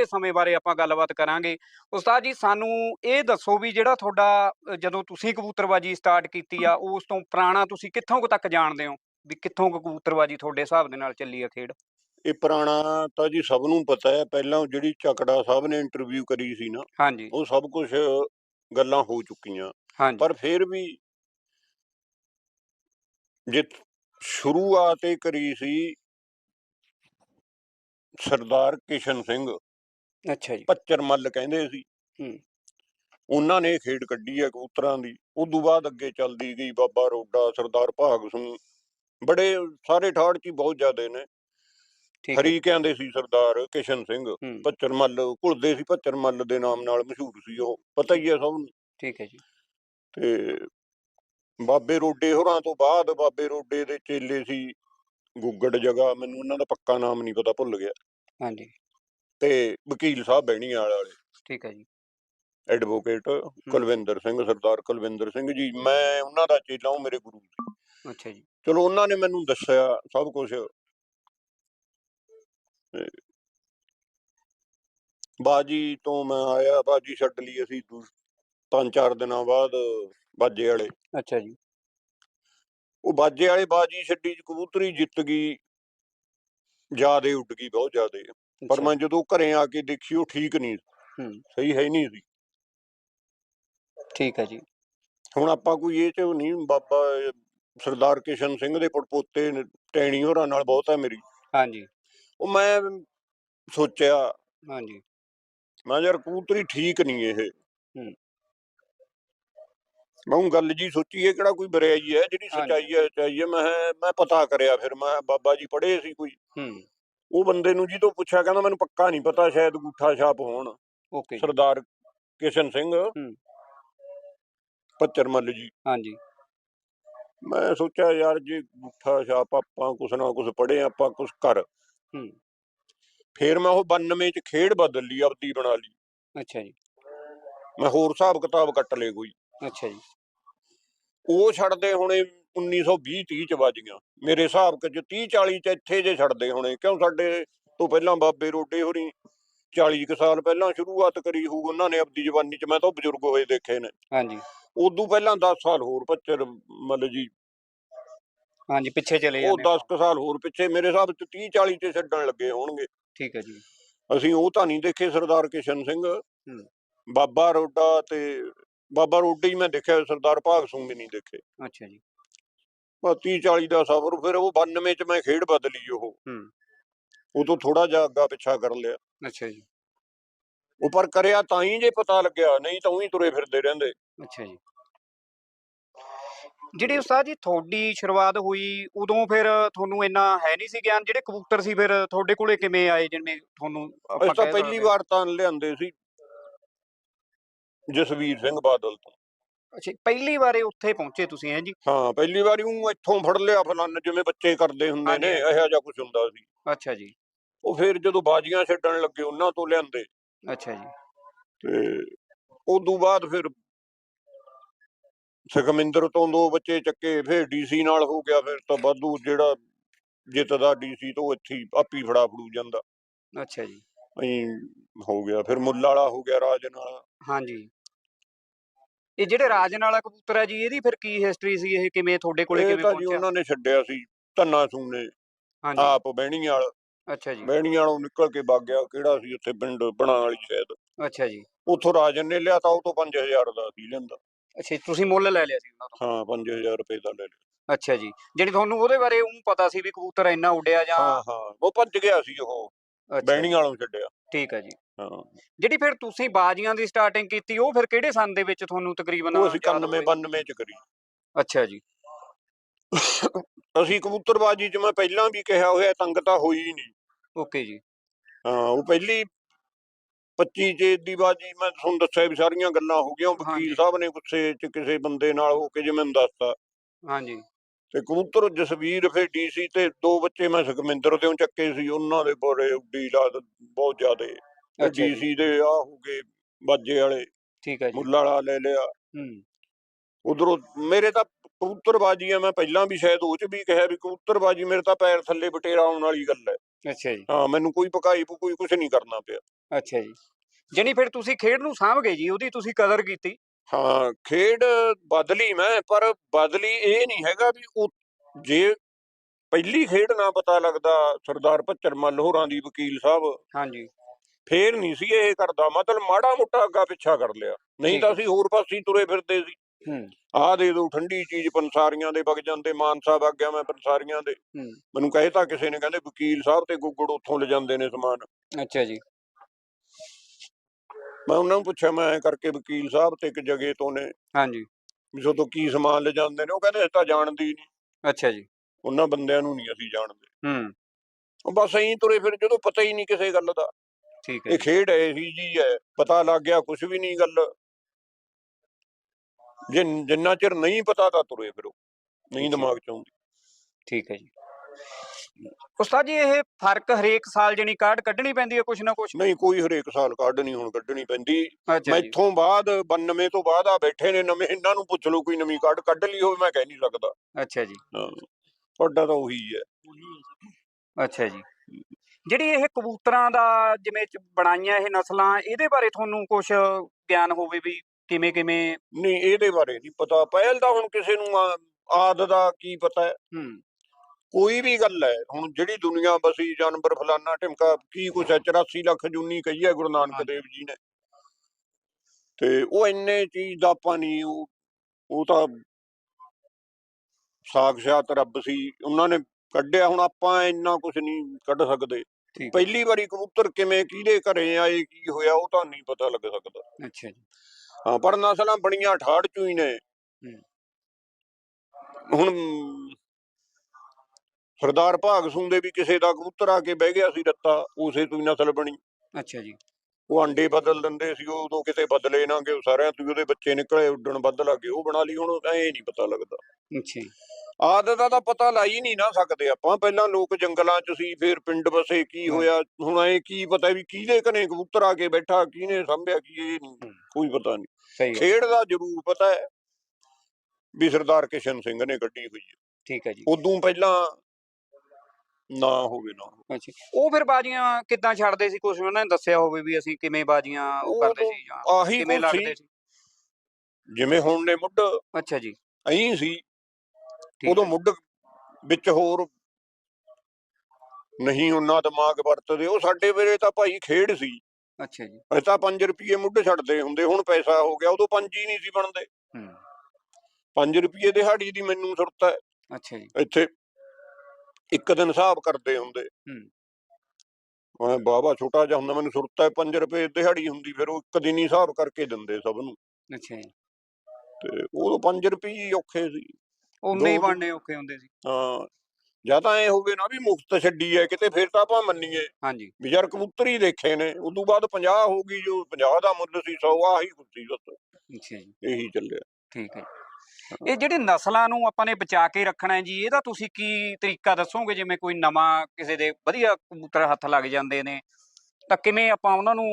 ਦੇ ਸਮੇਂ ਬਾਰੇ ਆਪਾਂ ਗੱਲਬਾਤ ਕਰਾਂਗੇ। ਉਸਤਾਦ ਜੀ ਸਾਨੂੰ ਇਹ ਦੱਸੋ ਵੀ ਜਿਹੜਾ ਤੁਹਾਡਾ ਜਦੋਂ ਤੁਸੀਂ ਕਬੂਤਰਬਾਜੀ ਸਟਾਰਟ ਕੀਤੀ ਆ ਉਸ ਤੋਂ ਪੁਰਾਣਾ ਤੁਸੀਂ ਕਿੱਥੋਂ ਤੱਕ ਜਾਣਦੇ ਹੋ? ਵੀ ਕਿੱਥੋਂ ਕਬੂਤਰਬਾਜੀ ਤੁਹਾਡੇ ਹਿਸਾਬ ਦੇ ਨਾਲ ਚੱਲੀ ਆ ਖੇਡ? ਇਹ ਪੁਰਾਣਾ ਤਾਂ ਜੀ ਸਭ ਨੂੰ ਪਤਾ ਹੈ। ਪਹਿਲਾਂ ਜਿਹੜੀ ਚੱਕੜਾ ਸਾਹਿਬ ਨੇ ਇੰਟਰਵਿਊ ਕਰੀ ਸੀ ਨਾ ਹਾਂਜੀ। ਉਹ ਸਭ ਕੁਝ ਗੱਲਾਂ ਹੋ ਚੁੱਕੀਆਂ। ਪਰ ਫਿਰ ਵੀ ਜੇ ਸ਼ੁਰੂਆਤ ਇਹ ਕਰੀ ਸੀ ਸਰਦਾਰ ਕਿਸ਼ਨ ਸਿੰਘ। ਅੱਛਾ ਜੀ। ਪੱਚਰ ਮੱਲ ਕਹਿੰਦੇ ਸੀ। ਹੂੰ। ਉਹਨਾਂ ਨੇ ਖੇਡ ਕੱਢੀ ਹੈ ਕਬੂਤਰਾਂ ਦੀ। ਉਦੋਂ ਬਾਅਦ ਅੱਗੇ ਚੱਲਦੀ ਗਈ ਬਾਬਾ ਰੋਡਾ ਸਰਦਾਰ ਭਾਗ ਸਿੰਘ। ਬੜੇ ਸਾਰੇ ਠਾੜ ਚ ਹੀ ਬਹੁਤ ਜ਼ਿਆਦੇ ਨੇ। ਹਰੀਕਿਆਂ ਦੇ ਸੀ ਸਰਦਾਰ ਕਿਸ਼ਨ ਸਿੰਘ। ਪੱਚਰ ਮੱਲ ਘੁਲਦੇ ਸੀ ਪੱਚਰ ਮੱਲ ਦੇ ਨਾਮ ਨਾਲ ਮਸ਼ਹੂਰ ਸੀ ਉਹ। ਪਤਾ ਹੀ ਹੈ ਸਭ ਨੂੰ। ਠੀਕ ਹੈ ਜੀ। ਤੇ ਬਾਬੇ ਰੋਡੇ ਹੋਰਾਂ ਤੋਂ ਬਾਅਦ ਬਾਬੇ ਰੋਡੇ ਦੇ ਚੇਲੇ ਸੀ। ਗੁੱਗੜ ਜਗਾ ਮੈਨੂੰ ਉਹਨਾਂ ਦਾ ਪੱਕਾ ਨਾਮ ਨਹੀਂ ਪਤਾ ਭੁੱਲ ਗਿਆ। ਹਾਂਜੀ। ਤੇ ਵਕੀਲ ਸਾਹਿਬ ਬਹਿਣੀਵਾਲ ਵਾਲੇ। ਠੀਕ ਹੈ ਜੀ। ਐਡਵੋਕੇਟ ਕੁਲਵਿੰਦਰ ਸਿੰਘ ਸਰਦਾਰ ਕੁਲਵਿੰਦਰ ਸਿੰਘ ਜੀ ਮੈਂ ਉਹਨਾਂ ਦਾ ਚੇਲਾ ਉਹ ਮੇਰੇ ਗੁਰੂ ਸੀ ਅੱਛਾ ਜੀ। ਚਲੋ ਉਹਨਾਂ ਨੇ ਮੈਨੂੰ ਦੱਸਿਆ ਸਭ ਕੁਝ ਬਾਜੀ ਤੋਂ ਮੈਂ ਆਇਆ ਬਾਜੀ ਛੱਡ ਲਈ ਅਸੀਂ ਪੰਜ ਚਾਰ ਦਿਨਾਂ ਬਾਅਦ ਬਾਜੇ ਵਾਲੇ। ਅੱਛਾ ਜੀ। ਉਹ ਬਾਜੇ ਵਾਲੇ ਬਾਜੀ ਛੱਡੀ ਚ ਕਬੂਤਰੀ ਜਿੱਤ ਗਈ। ਜਿਆਦੇ ਉੱਡ ਗਈ ਬਹੁਤ ਜਿਆਦੇ। ਪਰ ਮੈਂ ਜਦੋਂ ਘਰੇ ਆ ਕੇ ਦੇਖੀ ਉਹ ਠੀਕ ਨਹੀਂ ਹੂੰ। ਸਹੀ ਹੈ ਨਹੀਂ ਸੀ। ਠੀਕ ਹੈ ਜੀ। ਹੁਣ ਆਪਾਂ ਕੋਈ ਇਹ ਚ ਨਹੀਂ ਬਾਬਾ ਸਰਦਾਰ ਕਿਸ਼ਨ ਸਿੰਘ ਦੇ ਪੜਪੋਤੇ ਟੈਣੀ ਹੋਰਾਂ ਨਾਲ ਬਹੁਤ ਹੈ ਮੇਰੀ। ਹਾਂਜੀ। ਉਹ ਮੈਂ ਸੋਚਿਆ ਹਾਂਜੀ। ਮੈਂ ਯਾਰ ਕਬੂਤਰੀ ਠੀਕ ਨਹੀਂ ਇਹ। ਹੂੰ। ਮੈਂ ਉਹ ਗੱਲ ਜੀ ਸੋਚੀ ਇਹ ਕਿਹੜਾ ਕੋਈ ਬਰਿਆਈ ਹੈ ਜਿਹੜੀ। ਸੱਚਾਈ ਹੈ ਹੈ? ਮੈਂ ਮੈਂ ਪਤਾ ਕਰਿਆ ਫਿਰ ਮੈਂ ਬਾਬਾ ਜੀ ਪੜ੍ਹੇ ਸੀ ਕੋਈ। ਹੂੰ। ਉਹ ਬੰਦੇ ਨੂੰ ਜੀ ਤੋਂ ਪੁੱਛਿਆ ਕਹਿੰਦਾ ਮੈਨੂੰ ਪੱਕਾ ਨਹੀਂ ਪਤਾ ਸ਼ਾਇਦ ਗੁੱਠਾ ਛਾਪ ਹੋਣ। ਓਕੇ ਸਰਦਾਰ ਕਿਸ਼ਨ ਸਿੰਘ। ਪੱਚਰ ਮੱਲ ਜੀ। ਹਾਂਜੀ। ਮੈਂ ਸੋਚਿਆ ਯਾਰ ਜੇ ਗੁੱਠਾ ਛਾਪ ਆਪਾਂ ਕੁਛ ਨਾ ਕੁਛ ਪੜ੍ਹੇ ਆਪਾਂ ਕੁਛ ਕਰ। ਹੂੰ। ਫਿਰ ਮੈਂ ਉਹ 92 ਚ ਖੇਡ ਬਦਲ ਲਈ ਆਪਦੀ ਬਣਾ ਲਈ। ਅੱਛਾ ਜੀ। ਮੈਂ ਹੋਰ ਹਿਸਾਬ ਕਿਤਾਬ ਕੱਟ ਲਏ ਕੋਈ। ਅੱਛਾ ਜੀ। ਉਹ ਛੱਡਦੇ ਹੁਣੇ 1920 30 ਚ ਵੱਜ ਗਿਆ। ਮੇਰੇ ਹਿਸਾਬ ਚ 30 40 ਚ ਇੱਥੇ ਜੇ ਛੱਡਦੇ ਹੁਣੇ। ਕਿਉਂ ਸਾਡੇ ਤੋਂ ਪਹਿਲਾਂ ਬਾਬੇ ਰੋਡੇ ਹੋਰੀ 40 ਕੁ ਸਾਲ ਪਹਿਲਾਂ ਸ਼ੁਰੂਆਤ ਕਰੀ ਹੋਊ ਉਹਨਾਂ ਨੇ ਆਪਦੀ ਜਵਾਨੀ ਚ ਮੈਂ ਤਾਂ ਬਜ਼ੁਰਗ ਹੋਏ ਦੇਖੇ ਨੇ। ਹਾਂਜੀ। ਉਦੋਂ ਪਹਿਲਾਂ 10 ਸਾਲ ਹੋਰ ਪੱਚਰ ਮਤਲਬ ਜੀ ਹਾਂਜੀ ਪਿੱਛੇ ਚਲੇ ਉਹ ਜਾਂਦੇ 10 ਕੁ ਸਾਲ ਹੋਰ ਪਿੱਛੇ ਮੇਰੇ ਹਿਸਾਬ ਚ 30 40 ਚ ਛੱਡਣ ਲੱਗੇ ਹੋਣਗੇ। ਠੀਕ ਹੈ ਜੀ। ਅਸੀਂ ਉਹ ਤਾਂ ਨਹੀਂ ਦੇਖੇ ਸਰਦਾਰ ਕਿਸ਼ਨ ਸਿੰਘ। ਬਾਬਾ ਰੋਡਾ ਤੇ ਬਾਬਾ ਰੋਡੇ ਹੀ ਮੈਂ ਦੇਖਿਆ ਸਰਦਾਰ ਭਾਗ ਸਿੰਘ ਵੀ ਨਹੀਂ ਦੇਖੇ। ਅੱਛਾ ਜੀ। 30 40 ਦਾ ਸਫ਼ਰ ਫਿਰ ਉਹ 92 ਚ ਮੈਂ ਖੇਡ ਬਦਲੀ ਉਹ। ਹੂੰ। ਉਹ ਤੋਂ ਥੋੜਾ ਜਿਹਾ ਅੱਗਾ ਪਿੱਛਾ ਕਰ ਲਿਆ। ਅੱਛਾ ਜੀ। ਉਹ ਪਰ ਕਰਿਆ ਤਾਂ ਹੀ ਜੇ ਪਤਾ ਲੱਗਿਆ ਨਹੀਂ ਤਾਂ ਉਹੀ ਤੁਰੇ ਫਿਰਦੇ ਰਹਿੰਦੇ। ਅੱਛਾ ਜੀ। ਜਿਹੜੀ ਉਸਤਾਦ ਜੀ ਤੁਹਾਡੀ ਸ਼ੁਰੂਆਤ ਹੋਈ ਉਦੋਂ ਫਿਰ ਤੁਹਾਨੂੰ ਇੰਨਾ ਹੈ ਨਹੀਂ ਸੀ ਗਿਆਨ ਜਿਹੜੇ ਕਬੂਤਰ ਸੀ ਫਿਰ ਤੁਹਾਡੇ ਕੋਲੇ ਕਿਵੇਂ ਆਏ ਜਿਵੇਂ ਤੁਹਾਨੂੰ ਆਪਾਂ ਪਹਿਲੀ ਵਾਰ ਤਾਂ ਲਿਆਂਦੇ ਸੀ। ਜਸਵੀਰ ਸਿੰਘ ਬਾਦਲ ਤੋਂ। ਅੱਛਾ ਪਹਿਲੀ ਵਾਰੇ ਉੱਥੇ ਪਹੁੰਚੇ ਤੁਸੀਂ ਹੈ ਜੀ? ਹਾਂ ਪਹਿਲੀ ਵਾਰੀ ਉਹ ਇੱਥੋਂ ਫੜ ਲਿਆ ਫਲਾਨ ਜਿਵੇਂ ਬੱਚੇ ਕਰਦੇ ਹੁੰਦੇ ਨੇ। ਇਹੋ ਜਿਹਾ ਕੁਝ ਹੁੰਦਾ ਸੀ। ਅੱਛਾ ਜੀ। ਉਹ ਫਿਰ ਜਦੋਂ ਬਾਜੀਆਂ ਛੱਡਣ ਲੱਗੇ ਉਹਨਾਂ ਤੋਂ ਲਿਆਂਦੇ। ਅੱਛਾ ਜੀ। ਤੇ ਉਦੋਂ ਬਾਅਦ ਫਿਰ ਸੁਖਮਿੰਦਰ ਤੋਂ ਦੋ ਬੱਚੇ ਚੱਕੇ ਫਿਰ ਡੀਸੀ ਨਾਲ ਹੋ ਗਿਆ ਫਿਰ ਤਾਂ ਵਾਧੂ ਜਿਹੜਾ ਜਿੱਤਦਾ ਡੀਸੀ ਤੋਂ ਇੱਥੇ ਆਪੀ ਫੜਾ ਫੜੂ ਜਾਂਦਾ। ਅੱਛਾ ਜੀ। ਐਂ ਹੋ ਗਿਆ ਫਿਰ ਮੁੱਲ ਵਾਲਾ ਹੋ ਗਿਆ ਰਾਜ ਨਾਲ। ਹਾਂਜੀ। ਇਹ ਜਿਹੜੇ ਰਾਜਨ ਵਾਲਾ ਕਬੂਤਰ ਹੈ ਜੀ ਇਹਦੀ ਫਿਰ ਕੀ ਹਿਸਟਰੀ ਸੀ ਇਹ? ਕਿਵੇਂ ਤੁਹਾਡੇ ਕੋਲੇ ਇਹ ਕਿਵੇਂ ਤਾਂ ਜੀ ਪਹੁੰਚਿਆ? ਉਹਨਾਂ ਨੇ ਛੱਡਿਆ ਸੀ ਧੰਨਾ ਸੂ ਨੇ ਹਾਂਜੀ। ਆਪ ਬਹਿਣੀ ਵਾਲ। ਅੱਛਾ ਜੀ। ਬਹਿਣੀ ਵਾਲੋਂ ਨਿਕਲ ਕੇ ਵਗ ਗਿਆ ਕਿਹੜਾ ਸੀ ਉੱਥੇ ਪਿੰਡ ਬਣਾਉਣ ਵਾਲੀ ਸ਼ਾਇਦ। ਅੱਛਾ ਜੀ। ਉੱਥੋਂ ਰਾਜਨ ਨੇ ਲਿਆ ਤਾਂ ਉਹ ਤੋਂ 5000 ਦਾ ਸੀ ਲੈਂਦਾ ਅੱਛਾ ਜੀ, ਤੁਸੀਂ ਮੁੱਲ ਲੈ ਲਿਆ ਸੀ ਉਹਨਾਂ ਤੋਂ? ਹਾਂ 5000 ਰੁਪਏ ਦਾ ਲੈ ਲਿਆ। ਅੱਛਾ ਜੀ। ਜਿਹੜੀ ਤੁਹਾਨੂੰ ਉਹਦੇ ਬਾਰੇ ਉਹ ਪਤਾ ਸੀ ਵੀ ਕਬੂਤਰ ਇੰਨਾ ਉੱਡਿਆ ਜਾਂ ਹਾਂ ਹਾਂ। ਉਹ ਭੱਜ ਗਿਆ ਸੀ ਉਹ। ਅੱਛਾ। ਬਹਿਣੀ ਵਾਲੋਂ ਛੱਡਿਆ। ਠੀਕ ਹੈ ਜੀ। ਜਿਹੜੀ ਫਿਰ ਤੁਸੀਂ ਬਾਜ਼ੀਆਂ ਦੀ ਸਟਾਰਟਿੰਗ ਕੀਤੀ ਉਹ ਫਿਰ ਕਿਹੜੇ ਸੰਨ ਦੇ ਵਿੱਚ ਤੁਹਾਨੂੰ ਤਕਰੀਬਨ ਉਹ ਅਸੀਂ ਯਾਦ 91 ਹੋਵੇ? 92 ਚ ਕਰੀ। ਅੱਛਾ ਜੀ। ਅਸੀਂ ਕਬੂਤਰਬਾਜੀ ਚ ਮੈਂ ਪਹਿਲਾਂ ਵੀ ਕਿਹਾ ਹੋਇਆ ਤੰਗ ਤਾਂ ਹੋਈ ਨਹੀਂ ਓਕੇ ਜੀ। ਹਾਂ ਉਹ ਪਹਿਲੀ 25 ਚ ਦੀ ਬਾਜੀ ਮੈਂ ਤੁਹਾਨੂੰ ਦੱਸਿਆ ਵੀ ਸਾਰੀਆਂ ਗੱਲਾਂ ਹੋ ਗਈਆਂ। ਵਕੀਲ ਸਾਹਿਬ ਨੇ ਗੁੱਸੇ ਚ ਕਿਸੇ ਬੰਦੇ ਨਾਲ ਹੋ ਕੇ ਜਿਵੇਂ ਮੈਨੂੰ ਦੱਸਤਾ। ਹਾਂਜੀ। ਤੇ ਕਬੂਤਰ ਜਸਵੀਰ ਫਿਰ ਡੀਸੀ ਤੇ ਦੋ ਬੱਚੇ ਮੈਂ ਸੁਖਮਿੰਦਰ ਤੋਂ ਚੱਕੇ ਸੀ ਉਹਨਾਂ ਦੇ ਬੜੇ ਉੱਡੀ ਲਾਦ ਬਹੁਤ ਜ਼ਿਆਦੇ। ਅੱਛਾ ਜੀ। ਡੀਸੀ ਦੇ ਆ ਹੋ ਗਏ ਬਾਜੇ ਵਾਲੇ ਠੀਕ ਹੈ ਜੀ। ਮੁੱਲ ਵਾਲਾ ਲੈ ਲਿਆ। ਹੂੰ। ਉਧਰੋਂ ਮੇਰੇ ਤਾਂ ਕਬੂਤਰਬਾਜੀ ਆ ਮੈਂ ਪਹਿਲਾਂ ਵੀ ਸ਼ਾਇਦ ਉਹ ਚ ਵੀ ਕਿਹਾ ਵੀ ਕਬੂਤਰਬਾਜੀ ਮੇਰੇ ਤਾਂ ਪੈਰ ਥੱਲੇ ਬਟੇਰਾ ਆਉਣ ਵਾਲੀ ਗੱਲ ਹੈ ਅੱਛਾ ਜੀ। ਹਾਂ ਮੈਨੂੰ ਕੋਈ ਪਕਾਈ ਕੋਈ ਕੁਝ ਨਹੀਂ ਕਰਨਾ ਪਿਆ। ਅੱਛਾ ਜੀ। ਜਣੀ ਫਿਰ ਤੁਸੀਂ ਖੇਡ ਨੂੰ ਸਾਂਭ ਗਏ ਜੀ ਉਹਦੀ ਤੁਸੀਂ ਕਦਰ ਕੀਤੀ। ਹਾਂ ਖੇਡ ਬਦਲੀ ਮੈਂ ਪਰ ਬਦਲੀ ਇਹ ਨਹੀਂ ਹੈਗਾ ਵੀ ਉਹ ਜੇ ਪਹਿਲੀ ਖੇਡ ਨਾ ਪਤਾ ਲੱਗਦਾ ਸਰਦਾਰ ਭੱਚਰ ਮੱਲ ਹੋਰਾਂ ਦੀ ਵਕੀਲ ਸਾਹਿਬ। ਹਾਂਜੀ। ਫੇਰ ਨਹੀਂ ਸੀ ਇਹ ਕਰਦਾ। ਮਤਲਬ ਮਾੜਾ ਮੋਟਾ ਅੱਗਾ ਪਿੱਛਾ ਕਰ ਲਿਆ। ਨਹੀਂ ਤਾਂ। ਅਸੀਂ ਹੋਰ ਪਾਸੇ ਤੁਰੇ ਫਿਰਦੇ ਸੀ। ਆਹ ਦੇ ਦੋ ਠੰਡੀ ਚੀਜ਼ ਪੰਸਾਰੀਆਂ ਦੇ ਵਗ ਜਾਂਦੇ। ਮਾਨ ਸਾਹਿਬ ਆ ਗਿਆ ਮੈਂ ਪੰਸਾਰੀਆਂ ਦੇ। ਮੈਨੂੰ ਕਹੇ ਤਾਂ ਕਿਸੇ ਨੇ ਕਹਿੰਦੇ ਵਕੀਲ ਸਾਹਿਬ ਤੇ ਗੁੱਗੜ ਉੱਥੋਂ ਲੈ ਜਾਂਦੇ ਨੇ ਸਮਾਨ। ਅੱਛਾ ਜੀ। ਮੈਂ ਉਹਨਾਂ ਨੂੰ ਪੁੱਛਿਆ ਮੈਂ ਐਂ ਕਰਕੇ ਵਕੀਲ ਸਾਹਿਬ ਤੇ ਇੱਕ ਜਗ੍ਹਾ ਤੋਂ ਨੇ। ਹਾਂਜੀ। ਤੋਂ ਕੀ ਸਮਾਨ ਲੈ ਜਾਂਦੇ ਨੇ ਉਹ ਕਹਿੰਦੇ ਤਾਂ ਜਾਣਦੇ ਨਹੀਂ। ਅੱਛਾ ਜੀ। ਉਹਨਾਂ ਬੰਦਿਆਂ ਨੂੰ ਨਹੀਂ ਅਸੀਂ ਜਾਣਦੇ। ਹੂੰ। ਉਹ ਬਸ ਐਂ ਤੁਰੇ ਫਿਰ ਜਦੋਂ ਪਤਾ ਹੀ ਨਹੀਂ ਕਿਸੇ ਗੱਲ ਦਾ। ਠੀਕ ਹੈ ਇਹ ਖੇਡ ਐਸੀ ਜੀ ਹੈ ਪਤਾ ਲੱਗ ਗਿਆ ਕੁਝ ਵੀ ਨਹੀਂ ਗੱਲ। ਜੇ ਜਿੰਨਾ ਚਿਰ ਨਹੀਂ ਪਤਾ ਤਾਂ ਤੁਰੇ ਫਿਰੋ ਨਹੀਂ। ਦਿਮਾਗ ਚ ਆਉਂਦੀ। ਠੀਕ ਹੈ ਜੀ। ਉਸਤਾਦ ਜੀ ਇਹ ਫ਼ਰਕ ਹਰੇਕ ਸਾਲ ਜਣੀ ਕਾਰਡ ਕੱਢਣੀ ਪੈਂਦੀ ਹੈ ਕੁਛ ਨਾ ਕੁਛ? ਨਹੀਂ ਕੋਈ ਹਰੇਕ ਸਾਲ ਕਾਢ ਨਹੀਂ ਹੁਣ ਕੱਢਣੀ ਪੈਂਦੀ। ਮੈਥੋਂ ਬਾਅਦ 92 ਤੋਂ ਬਾਅਦ ਆ ਬੈਠੇ ਨੇ ਨਵੇਂ ਇਹਨਾਂ ਨੂੰ ਪੁੱਛ ਲਓ ਕੋਈ ਨਵੀਂ ਕਾਢ ਕੱਢ ਲਈ ਹੋਵੇ ਮੈਂ ਕਹਿ ਨਹੀਂ ਸਕਦਾ। ਅੱਛਾ ਜੀ। ਹਾਂ ਤੁਹਾਡਾ ਤਾਂ ਉਹੀ ਹੈ। ਅੱਛਾ ਜੀ। ਜਿਹੜੀ ਇਹ ਕਬੂਤਰਾਂ ਦਾ ਜਿਵੇਂ ਚ ਬਣਾਈਆਂ ਇਹ ਨਸਲਾਂ ਇਹਦੇ ਬਾਰੇ ਤੁਹਾਨੂੰ ਕੁਝ ਗਿਆਨ ਹੋਵੇ ਵੀ ਕਿਵੇਂ ਕਿਵੇਂ? ਨਹੀਂ ਇਹਦੇ ਬਾਰੇ ਨਹੀਂ ਪਤਾ। ਪਹਿਲ ਤਾਂ ਹੁਣ ਕਿਸੇ ਨੂੰ ਆਦ ਦਾ ਕੀ ਪਤਾ ਹੈ? ਹੂੰ। ਕੋਈ ਵੀ ਗੱਲ ਹੈ ਹੁਣ ਜਿਹੜੀ ਦੁਨੀਆ ਬਸੀ ਜਾਨਵਰ ਫਲਾਨਾ ਢਿਮਕਾ ਕੀ ਕੁਛ ਹੈ 84 ਲੱਖ ਜੁਨੀ ਕਹੀ ਹੈ ਗੁਰੂ ਨਾਨਕ। ਦੇਵ ਜੀ ਨੇ। ਤੇ ਉਹ ਇੰਨੇ ਚੀਜ਼ ਦਾ ਨਹੀਂ ਉਹ ਉਹ ਤਾਂ ਸਾਖਸ਼ਾਤ ਰੱਬ ਸੀ। ਉਹਨਾਂ ਨੇ ਕੱਢਿਆ ਹੁਣ ਆਪਾਂ ਇੰਨਾ ਕੁਝ ਨਹੀਂ ਕੱਢ ਸਕਦੇ। ਠੀਕ ਪਹਿਲੀ ਵਾਰੀ ਕਬੂਤਰ ਕਿਵੇਂ ਕਿਹਦੇ ਘਰੇ ਆਏ ਕੀ ਹੋਇਆ ਉਹ ਤਾਂ ਨਹੀਂ ਪਤਾ ਲੱਗ ਸਕਦਾ। ਅੱਛਾ ਜੀ। ਹਾਂ ਪਰ ਨਸਲਾਂ ਬੜੀਆਂ ਠਾੜ ਚੋਂ ਹੀ ਨੇ। ਹੁਣ ਸਰਦਾਰ ਭਾਗ ਸਿੰਘ ਦੇ ਵੀ ਕਿਸੇ ਦਾ ਕਬੂਤਰ ਆ ਕੇ ਬਹਿ ਗਿਆ ਸੀ ਰੱਤਾ ਉਸੇ ਤੋਂ ਹੀ ਨਸਲ ਬਣੀ। ਅੱਛਾ ਜੀ। ਉਹ ਅੰਡੇ ਬਦਲ ਦਿੰਦੇ ਸੀ ਉਹ ਉਦੋਂ ਕਿਤੇ ਬਦਲੇ ਨਾ ਕਿ ਸਾਰਿਆਂ ਤੋਂ ਉਹਦੇ ਬੱਚੇ ਨਿਕਲੇ ਉੱਡਣ ਬਦਲ ਆ ਕੇ ਉਹ ਬਣਾ ਲਈ ਹੁਣ ਐ ਨਹੀਂ ਪਤਾ ਲੱਗਦਾ। ਅੱਛਾ ਜੀ। ਆਦਤ ਦਾ ਪਤਾ ਲਾ ਹੀ ਨਹੀਂ ਨਾ ਸਕਦੇ ਆਪਾਂ। ਪਹਿਲਾਂ ਲੋਕ ਜੰਗਲਾਂ 'ਚ ਸੀ ਫਿਰ ਪਿੰਡ ਬਸੇ ਕੀ। ਹੋਇਆ? ਹੁਣ ਐ ਕੀ ਪਤਾ ਵੀ ਕਿਹਦੇ ਘਰੇ ਕਬੂਤਰ ਆ ਕੇ ਬੈਠਾ ਕਿਹਨੇ ਸੰਭਿਆ ਕੀ ਇਹ ਨਹੀਂ। ਕੋਈ ਪਤਾ ਨਹੀਂ। ਖੇਡ ਦਾ ਜ਼ਰੂਰ ਪਤਾ ਹੈ ਵੀ ਸਰਦਾਰ ਕਿਸ਼ਨ ਸਿੰਘ ਨੇ ਕੱਢੀ ਹੋਈ ਹੈ। ਠੀਕ ਹੈ ਜੀ। ਉਦੋਂ ਪਹਿਲਾਂ ਨਾ ਹੋਵੇ ਨਾ। ਅੱਛਾ। ਉਹ ਫਿਰ ਬਾਜੀਆਂ ਕਿੱਦਾਂ ਛੱਡਦੇ ਸੀ? ਕੁਝ ਉਹਨਾਂ ਨੇ ਦੱਸਿਆ ਹੋਵੇ ਵੀ ਅਸੀਂ ਕਿਵੇਂ ਬਾਜੀਆਂ ਉਹ ਕਰਦੇ ਸੀ ਜਾਂ ਕਿਵੇਂ ਕੁਛ ਲੜਦੇ ਸੀ? ਜਿਵੇਂ ਹੁਣ ਨੇ ਮੁੱਢ। ਅੱਛਾ ਜੀ। ਐਂ ਸੀ ਉਦੋਂ। ਮੁੱਢ ਵਿੱਚ ਹੋਰ ਨਹੀਂ ਉਹਨਾਂ ਦਿਮਾਗ ਵਰਤਦੇ ਉਹ ਸਾਡੇ ਵੇਲੇ ਤਾਂ ਭਾਈ ਖੇਡ ਸੀ। ਅੱਛਾ ਜੀ। ਅਸੀਂ ਤਾਂ 5 ਰੁਪਏ ਮੁੱਢ ਛੱਡਦੇ ਹੁੰਦੇ ਹੁਣ ਪੈਸਾ ਹੋ ਗਿਆ ਉਦੋਂ 5 ਹੀ ਨਹੀਂ ਸੀ ਬਣਦੇ। ਹੂੰ। 5 ਰੁਪਏ ਦਿਹਾੜੀ ਦੀ ਮੈਨੂੰ ਸੁਰਤ ਹੈ। ਅੱਛਾ ਜੀ। ਇੱਥੇ ਇੱਕ ਦਿਨ ਹਿਸਾਬ ਕਰਦੇ ਹੁੰਦੇ। ਹੂੰ। ਮੈਂ ਬਾਬਾ ਛੋਟਾ ਜਿਹਾ ਹੁੰਦਾ ਮੈਨੂੰ ਸੁਰਤ ਹੈ 5 ਰੁਪਏ ਦਿਹਾੜੀ ਹੁੰਦੀ ਫਿਰ ਉਹ ਇੱਕ ਦਿਨ ਹੀ ਹਿਸਾਬ ਕਰਕੇ ਦਿੰਦੇ ਸਭ ਨੂੰ। ਅੱਛਾ ਜੀ। ਤੇ ਉਦੋਂ 5 ਰੁਪਏ ਔਖੇ ਸੀ। ਉਨੇ ਹੀ ਦੋ- ਬਣਨੇ ਔਖੇ ਹੁੰਦੇ ਸੀ। ਹਾਂ ਜਾਂ ਤਾਂ ਐ ਹੋਵੇ ਨਾ ਵੀ ਮੁਫਤ ਛੱਡੀ ਹੈ ਕਿਤੇ ਫਿਰ ਤਾਂ ਆਪਾਂ ਮੰਨੀਏ। ਹਾਂਜੀ। ਵੀ ਯਾਰ ਕਬੂਤਰ ਹੀ ਦੇਖੇ ਨੇ ਉਦੋਂ ਬਾਅਦ 50 ਹੋ ਗਈ ਜੋ 50 ਦਾ ਮੁੱਲ ਸੀ 100 ਆਹੀ ਸੀ ਬਸ ਅੱਛਾ ਜੀ। ਇਹੀ ਚੱਲਿਆ। ਠੀਕ ਹੈ ਇਹ ਜਿਹੜੇ ਨਸਲਾਂ ਨੂੰ ਆਪਾਂ ਨੇ ਬਚਾ ਕੇ ਰੱਖਣਾ ਹੈ ਜੀ ਇਹਦਾ ਤੁਸੀਂ ਕੀ ਤਰੀਕਾ ਦੱਸੋਗੇ? ਜਿਵੇਂ ਕੋਈ ਨਵਾਂ ਕਿਸੇ ਦੇ ਵਧੀਆ ਕਬੂਤਰ ਹੱਥ ਲੱਗ ਜਾਂਦੇ ਨੇ ਤਾਂ ਕਿਵੇਂ ਆਪਾਂ ਉਹਨਾਂ ਨੂੰ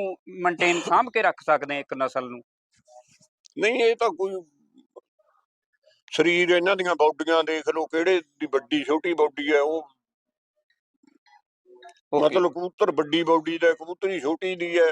ਮੇਨਟੇਨ ਸਾਂਭ ਕੇ ਰੱਖ ਸਕਦੇ ਹਾਂ ਇੱਕ ਨਸਲ ਨੂੰ? ਨਹੀਂ ਇਹ ਤਾਂ ਕੋਈ ਸਰੀਰ ਇਹਨਾਂ ਦੀਆਂ ਬਾਡੀਆਂ ਦੇਖ ਲਓ ਕਿਹੜੇ ਦੀ ਵੱਡੀ ਛੋਟੀ ਬਾਡੀ ਹੈ ਉਹ। ਮਤਲਬ ਕਬੂਤਰ ਵੱਡੀ ਬਾਡੀ ਦਾ ਕਬੂਤਰੀ ਛੋਟੀ ਦੀ ਹੈ।